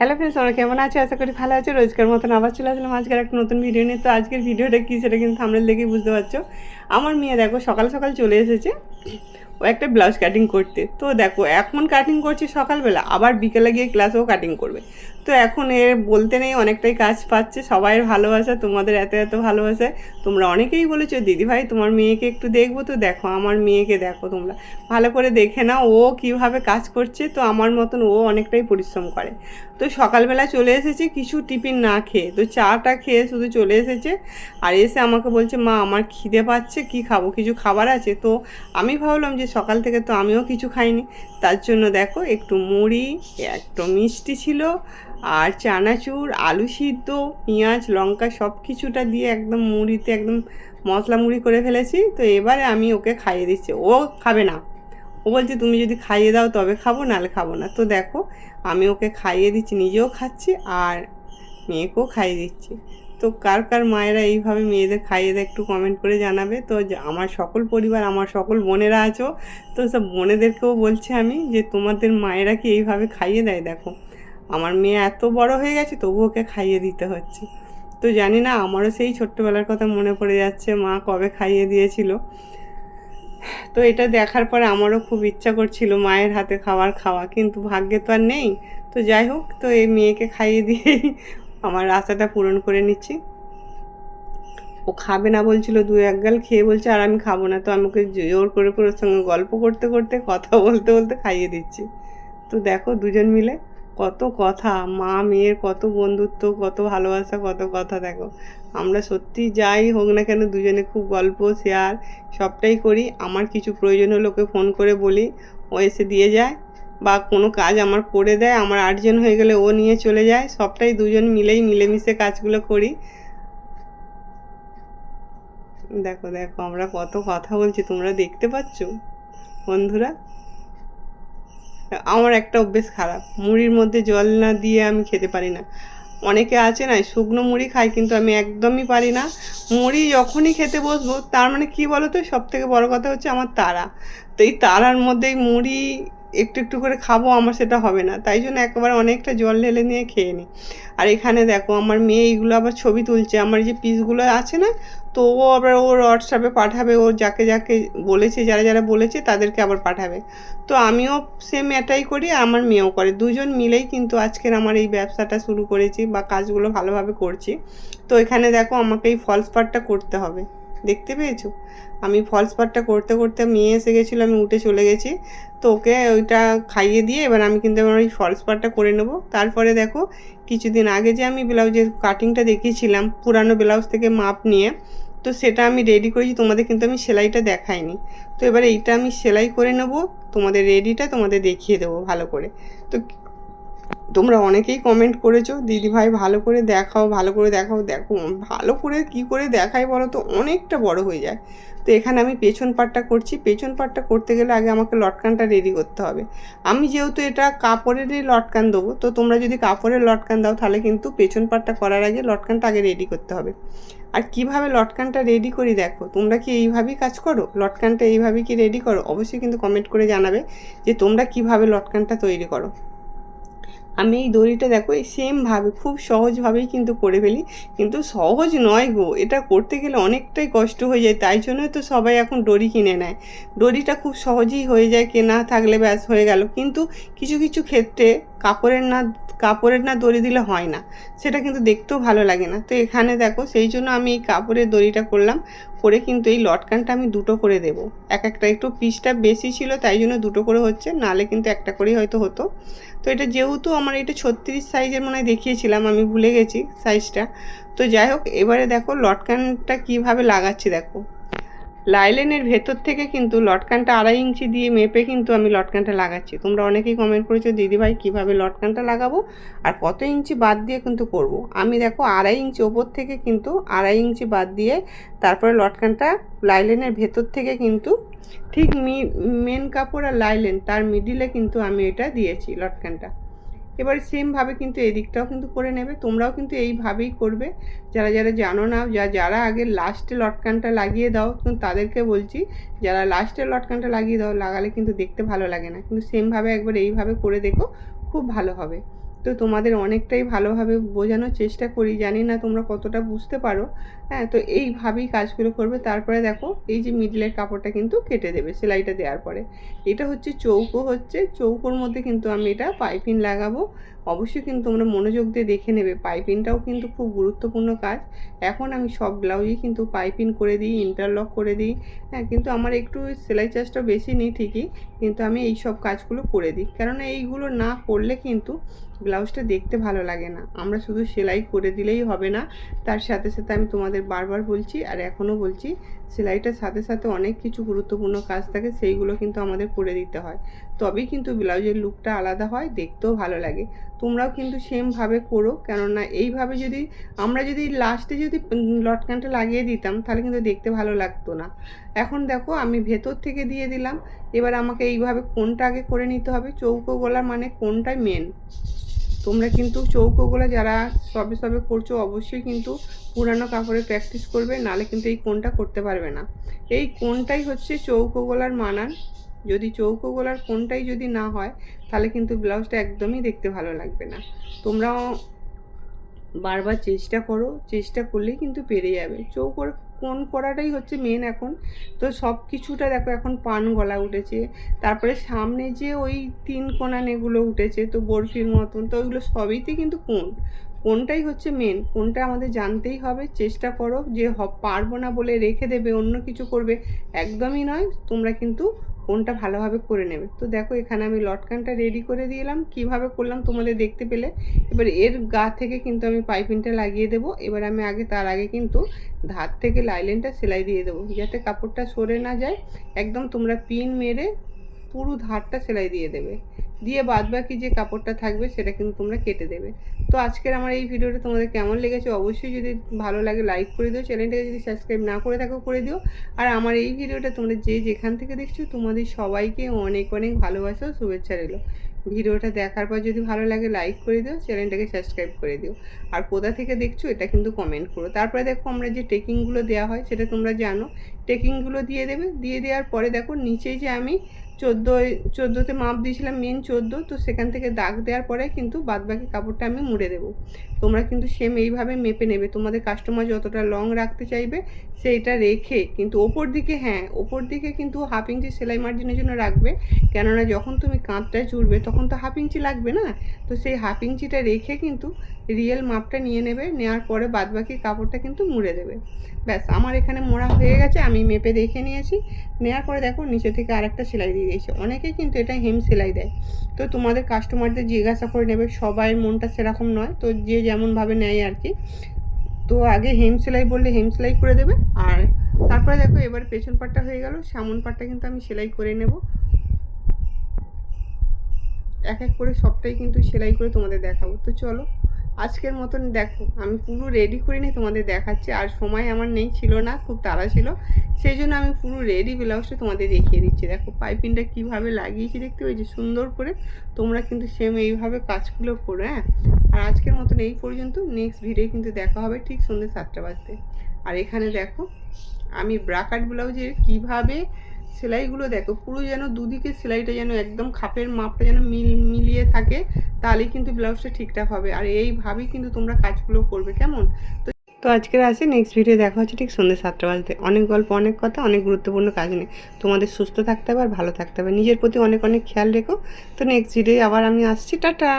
Hello friends আমরা কেমন আছো? আশা করি ভালো আছো। রোজকার মতন আবার চলে আসলাম আজকের একটা নতুন ভিডিও নিয়ে। তো আজকের ভিডিওটা কী সেটা কিন্তু আমরা দেখেই বুঝতে পারছ। আমার মেয়ে দেখো সকাল সকাল চলে এসেছে। একটা ব্লাউজ কাটিং করতে। তো দেখো, এখন কাটিং করছে সকালবেলা, আবার বিকেলে গিয়ে ক্লাসেও কাটিং করবে। তো এখন এর বলতে নেই, অনেকটাই কাজ পাচ্ছে, সবাইয়ের ভালোবাসা, তোমাদের এত এত ভালোবাসা। তোমরা অনেকেই বলেছ দিদি ভাই তোমার মেয়েকে একটু দেখব তো, দেখো, আমার মেয়েকে দেখো তোমরা। ভালো করে দেখে নাও, ও কীভাবে কাজ করছে, তো আমার মতন ও অনেকটাই পরিশ্রম করে। তো সকালবেলা চলে এসেছে, কিছু টিফিন না খেয়ে, তো চাটা খেয়ে শুধু চলে এসেছে, আর এসে আমাকে বলছে, মা, আমার খিদে পাচ্ছে, কি খাব? কিছু খাবার আছে? তো আমি ভাবলাম যে সকাল থেকে তো আমিও কিছু খাইনি। তার জন্য দেখো একটু মুড়ি, একটু মিষ্টি ছিল আর চানাচুর, আলু সিদ্ধ, পেঁয়াজ, লঙ্কা সব কিছুটা দিয়ে একদম মুড়িতে একদম মশলা মুড়ি করে ফেলেছি। তো এবারে আমি ওকে খাইয়ে দিচ্ছি। ও খাবে না। ও বলছে, তুমি যদি খাইয়ে দাও তবে খাব, নাহলে খাব না। তো দেখো, আমি ওকে খাইয়ে দিচ্ছি, নিজেও খাচ্ছি আর মেয়েকেও খাইয়ে দিচ্ছি। তো কার কার মায়েরা এইভাবে মেয়েদের খাইয়ে দেয় একটু কমেন্ট করে জানাবে। তো আমার সকল পরিবার, আমার সকল বোনেরা আছো, তো সব বোনেদেরকেও বলছি আমি যে তোমাদের মায়েরা কি এইভাবে খাইয়ে দেয় দেখো। আমার মেয়ে এত বড় হয়ে গেছে তবু ওকে খাইয়ে দিতে হচ্ছে। তো জানি না, আমারও সেই ছোট্টবেলার কথা মনে পড়ে যাচ্ছে, মা কবে খাইয়ে দিয়েছিল। তো এটা দেখার পরে আমারও খুব ইচ্ছা করছিল মায়ের হাতে খাবার খাওয়া, কিন্তু ভাগ্যে তো আর নেই। তো যাই হোক, তো এই মেয়েকে খাইয়ে দিয়েই আমার আশাটা পূরণ করে নিচ্ছি। ও খাবে না বলছিল, দু এক গাল খেয়ে বলছে, আর আমি খাব না। তো আমি ওকে জোর করে করে ওর সঙ্গে গল্প করতে করতে, কথা বলতে বলতে খাইয়ে দিচ্ছি। তো দেখো দুজন মিলে কত কথা, মা, মেয়ের কত বন্ধুত্ব, কত ভালোবাসা, কত কথা, দেখো। আমরা সত্যি যাই হোক না কেন, দুজনে খুব গল্প, শেয়ার, সবটাই করি। আমার কিছু প্রয়োজন হলে ওকে ফোন করে বলি, ও এসে দিয়ে যায়। বা কোনো কাজ আমার করে দেয়, আমার আটজন হয়ে গেলে ও নিয়ে চলে যায়, সবটাই দুজন মিলেই মিলেমিশে কাজগুলো করি। দেখো দেখো, আমরা কত কথা বলছি, তোমরা দেখতে পাচ্ছ? বন্ধুরা, আমার একটা অভ্যেস খারাপ, মুড়ির মধ্যে জল না দিয়ে আমি খেতে পারি না। অনেকে আছে না, শুকনো মুড়ি খায়, কিন্তু আমি একদমই পারি না। মুড়ি যখনই খেতে বসবো, তার মানে কি বলো তো সব থেকে বড় কথা হচ্ছে আমার তারা। তো এই তারার মধ্যেই মুড়ি একটু একটু করে খাব, আমার সেটা হবে না। তাই জন্য একবার অনেকটা জল ঢেলে নিয়ে খেয়ে নিই আর এখানে দেখো, আমার মেয়ে এইগুলো আবার ছবি তুলছে। আমার যে পিসগুলো আছে না, তো ও আবার ওর হোয়াটসঅ্যাপে পাঠাবে। ও যাকে যাকে বলেছে, যারা যারা বলেছে, তাদেরকে আবার পাঠাবে। তো আমিও সেম এটাই করি আমার মেয়েও করে। দুজন মিলেই কিন্তু আজকের আমার এই ব্যবসাটা শুরু করেছি বা কাজগুলো ভালোভাবে করছি। তো এখানে দেখো, আমাকে এই ফলস পার্টটা করতে হবে। দেখতে পেয়েছ? আমি ফলস পার্টটা করতে করতে মেয়ে এসে গেছিল, আমি উঠে চলে গেছি। তো ওকে ওইটা খাইয়ে দিয়ে এবার আমি কিন্তু আমার ওই ফলস পার্টটা করে নেব। তারপরে দেখো, কিছুদিন আগে যে আমি ব্লাউজের কাটিংটা দেখিয়েছিলাম, পুরানো ব্লাউজ থেকে মাপ নিয়ে, তো সেটা আমি রেডি করেছি, তোমাদের কিন্তু আমি সেলাইটা দেখাইনি। তো এবার এইটা আমি সেলাই করে নেব, তোমাদের রেডিটা তোমাদের দেখিয়ে দেবো ভালো করে। তো তোমরা অনেকেই কমেন্ট করেছ দিদি ভাই ভালো করে দেখাও, ভালো করে দেখাও। দেখো, ভালো করে কি করে দেখাই বলো তো? অনেকটা বড় হয়ে যায়। তো এখানে আমি পেছন পাটটা করছি। পেছন পাটটা করতে গেলে আগে আমাকে লটকানটা রেডি করতে হবে। আমি যেহেতু এটা কাপড়েরই লটকান দেবো, তো তোমরা যদি কাপড়ের লটকান দাও, তাহলে কিন্তু পেছন পাটটা করার আগে লটকানটা আগে রেডি করতে হবে। আর কীভাবে লটকানটা রেডি করি দেখো, তোমরা কি এইভাবেই কাজ করো? লটকানটা এইভাবে কি রেডি করো? অবশ্যই কিন্তু কমেন্ট করে জানাবে যে তোমরা কীভাবে লটকানটা তৈরি করো। আমি এই দড়িটা দেখো, এই সেমভাবে খুব সহজভাবেই কিন্তু করে ফেলি। কিন্তু সহজ নয় গো, এটা করতে গেলে অনেকটাই কষ্ট হয়ে যায়, তাই জন্যই তো সবাই এখন দড়ি কিনে নেয়। দড়িটা খুব সহজেই হয়ে যায়, কেনা থাকলে ব্যাস হয়ে গেল। কিন্তু কিছু কিছু ক্ষেত্রে কাপড়ের না কাপড়ের না দড়ি দিলে হয় না। সেটা কিন্তু দেখতেও ভালো লাগে না। তো এখানে দেখো, সেই জন্য আমি এই কাপড়ের দড়িটা করলাম। করে কিন্তু এই লটকানটা আমি দুটো করে দেব। এক একটা একটু পিসটা বেশি ছিল, তাই জন্য দুটো করে হচ্ছে। নালে কিন্তু একটা করেই হয়তো হতো। তো এটা যেহেতু আমার এটা ছত্রিশ সাইজের মনে হয় দেখিয়েছিলাম, আমি ভুলে গেছি সাইজটা। তো যাই হোক, এবারে দেখো লটকানটা কীভাবে লাগাচ্ছি দেখো। লাইলেনের ভেতর থেকে কিন্তু লটকানটা আড়াই ইঞ্চি দিয়ে মেপে কিন্তু আমি লটকানটা লাগাচ্ছি। তোমরা অনেকেই কমেন্ট করেছ, দিদিভাই, কীভাবে লটকানটা লাগাবো? আর কত ইঞ্চি বাদ দিয়ে কিন্তু করব। আমি দেখো আড়াই ইঞ্চি ওপর থেকে কিন্তু আড়াই ইঞ্চি বাদ দিয়ে তারপরে লটকানটা লাইলেনের ভেতর থেকে কিন্তু ঠিক মেন কাপড় আর লাইলেন, তার মিডিলে কিন্তু আমি এটা দিয়েছি লটকানটা। এবার সেমভাবে কিন্তু এদিকটাও কিন্তু করে নেবে। তোমরাও কিন্তু এইভাবেই করবে। যারা যারা জানো না, যা, যারা আগে লাস্টে লটকানটা লাগিয়ে দাও তাদেরকে বলছি, যারা লাস্টে লটকানটা লাগিয়ে দাও, লাগালে কিন্তু দেখতে ভালো লাগে না। কিন্তু সেমভাবে একবার এইভাবে করে দেখো, খুব ভালো হবে। তো তোমাদের অনেকটাই ভালোভাবে বোঝানোর চেষ্টা করি। জানি না তোমরা কতটা বুঝতে পারো। হ্যাঁ তো এইভাবেই কাজগুলো করবে। তারপরে দেখো, এই যে মিডলের কাপড়টা কিন্তু কেটে দেবে সেলাইটা দেওয়ার পরে। এটা হচ্ছে চৌকো হচ্ছে। চৌকোর মধ্যে কিন্তু আমি এটা পাইপিং লাগাবো। অবশ্যই কিন্তু তোমরা মনোযোগ দিয়ে দেখে নেবে। পাইপিংটাও কিন্তু খুব গুরুত্বপূর্ণ কাজ। এখন আমি সব ব্লাউজই কিন্তু পাইপিং করে দিই ইন্টারলক করে দিই। হ্যাঁ কিন্তু আমার একটু সেলাই চার্জটা বেশি নিই ঠিকই। কিন্তু আমি এই সব কাজগুলো করে দিই। কেননা এইগুলো না করলে কিন্তু ব্লাউজটা দেখতে ভালো লাগে না। আমরা শুধু সেলাই করে দিলেই হবে না। তার সাথে সাথে আমি তোমাদের বারবার বলছি আর এখনও বলছি, সেলাইটার সাথে সাথে অনেক কিছু গুরুত্বপূর্ণ কাজ থাকে, সেইগুলো কিন্তু আমাদের করে দিতে হয়। তবেই কিন্তু ব্লাউজের লুকটা আলাদা হয়, দেখতেও ভালো লাগে। তোমরাও কিন্তু সেমভাবে করো, কেননা এইভাবে যদি, আমরা যদি লাস্টে যদি লটকানটা লাগিয়ে দিতাম, তাহলে কিন্তু দেখতে ভালো লাগতো না। এখন দেখো, আমি ভেতর থেকে দিয়ে দিলাম। এবার আমাকে এইভাবে কোনটা আগে করে নিতে হবে? চৌকো গলা মানে কোনটাই মেন তোমরা কিন্তু চৌকোগুলো যারা সবে সবে করছ, অবশ্যই কিন্তু পুরানো কাপড়ে প্র্যাকটিস করবে, নালে কিন্তু এই কোনটা করতে পারবে না। এই কোনটাই হচ্ছে চৌকো গলার মানান। যদি চৌকো গলার কোনটাই যদি না হয় তাহলে কিন্তু ব্লাউজটা একদমই দেখতে ভালো লাগবে না। তোমরাও বারবার চেষ্টা করো, চেষ্টা করলেই কিন্তু পেরে যাবে। চৌকোর কোন করাটাই হচ্ছে মেন এখন। তো সব কিছুটা দেখো এখন পান গলা উঠেছে। তারপরে সামনে যে ওই তিন কোনা নেগুলো উঠেছে, তো বরফির মতন, তো ওইগুলো সবইতে কিন্তু কোন? কোনটাই হচ্ছে মেন কোনটা আমাদের জানতেই হবে। চেষ্টা করো যে পারব না বলে রেখে দেবে, অন্য কিছু করবে। একদমই নয়, তোমরা কিন্তু কোনটা ভালোভাবে করে নেবে। তো দেখো এখানে আমি লটকানটা রেডি করে দিলাম। কীভাবে করলাম তোমাদের দেখতে পেলে। এবার এর গা থেকে কিন্তু আমি পাইপিংটা লাগিয়ে দেব। এবার আমি আগে তার আগে কিন্তু ধার থেকে লাইলেনটা সেলাই দিয়ে দেবো। যাতে কাপড়টা সরে না যায়। একদম তোমরা পিন মেরে পুরো ধারটা সেলাই দিয়ে দেবে। দিয়ে বাদ বাকি যে কাপড়টা থাকবে সেটা কিন্তু তোমরা কেটে দেবে। তো আজকের আমার এই ভিডিওটা তোমাদের কেমন লেগেছে অবশ্যই যদি ভালো লাগে লাইক করে দিও, চ্যানেলটাকে যদি সাবস্ক্রাইব না করে থাকো করে দিও। আর আমার এই ভিডিওটা তোমরা যে যেখান থেকে দেখছ তোমাদের সবাইকে অনেক অনেক ভালোবাসা শুভেচ্ছা রইল। ভিডিওটা দেখার পর যদি ভালো লাগে লাইক করে দিও, চ্যানেলটাকে সাবস্ক্রাইব করে দিও। আর কোথা থেকে দেখছ এটা কিন্তু কমেন্ট করো। তারপরে দেখো আমরা যে টেকিংগুলো দেওয়া হয় সেটা তোমরা জানো। টেকিংগুলো দিয়ে দেবে। দিয়ে দেওয়ার পরে দেখো নিচে যে আমি চোদ্দ, চোদ্দোতে মাপ দিয়েছিলাম মেন চোদ্দ, তো সেখান থেকে দাগ দেওয়ার পরে কিন্তু বাদবাকি কাপড়টা আমি মুড়ে দেবো। তোমরা কিন্তু সেম এইভাবে মেপে নেবে। তোমাদের কাস্টমার যতটা লং রাখতে চাইবে, সেইটা রেখে কিন্তু ওপর দিকে হ্যাঁ ওপর দিকে কিন্তু হাফ ইঞ্চি সেলাই মার্জিনের জন্য রাখবে। কেননা যখন তুমি কাঁধটায় চুড়বে তখন তো হাফ ইঞ্চি লাগবে না? তো সেই হাফ ইঞ্চিটা রেখে কিন্তু রিয়েল মাপটা নিয়ে নেবে। নেওয়ার পরে বাদবাকি কাপড়টা কিন্তু মুড়ে দেবে। ব্যাস, আমার এখানে মোড়া হয়ে গেছে, আমি মেপে দেখে নিয়েছি। নেওয়ার পরে দেখো, নিচে থেকে আরেকটা সেলাই দিয়ে দিয়েছে। অনেকেই কিন্তু এটা হেম সেলাই দেয়। তো তোমাদের কাস্টমারদের জিজ্ঞাসা করে নেবে, সবাই মনটা সেরকম নয়। তো যে যেমনভাবে নেয় আর কি তো আগে হেম সেলাই বললে হেম সেলাই করে দেবে। আর তারপরে দেখো, এবার পেছন পাটটা হয়ে গেল। সামন পাটটা কিন্তু আমি সেলাই করে নেব। এক এক করে সবটাই কিন্তু সেলাই করে তোমাদের দেখাবো। তো চলো আজকের মতন দেখো, আমি পুরো রেডি করে নিয়ে তোমাদের দেখাচ্ছি, আর সময় আমার নেই, ছিল না, খুব তাড়া ছিল। সেই জন্য আমি পুরো রেডি ব্লাউজটা তোমাদের দেখিয়ে দিচ্ছি। দেখো, পাইপিংটা কীভাবে লাগিয়েছি দেখতে পেয়েছি, সুন্দর করে। তোমরা কিন্তু সেম এইভাবে কাজগুলো করো হ্যাঁ? আর আজকের মতন এই পর্যন্ত নেক্সট ভিডিও কিন্তু দেখা হবে ঠিক সন্ধ্যে সাতটা বাজতে। আর এখানে দেখো, আমি ব্রাকাট ব্লাউজের কীভাবে সেলাইগুলো দেখো, পুরো যেন দুদিকে সেলাইটা যেন একদম খাপের মাপটা যেন মিল, মিলিয়ে থাকে, তাহলেই কিন্তু ব্লাউজটা ঠিকঠাক হবে। আর এইভাবেই কিন্তু তোমরা কাজগুলো করবে, কেমন? তো তো আজকের আছে নেক্সট ভিডিও দেখা হচ্ছে ঠিক সন্ধ্যে সাতটা বাজতে। অনেক গল্প, অনেক কথা, অনেক গুরুত্বপূর্ণ কাজ নেই তোমাদের সুস্থ থাকতে হবে আর ভালো থাকতে হবে। নিজের প্রতি অনেক অনেক খেয়াল রেখো। তো নেক্সট ভিডিও আবার আমি আসছি। টাটা!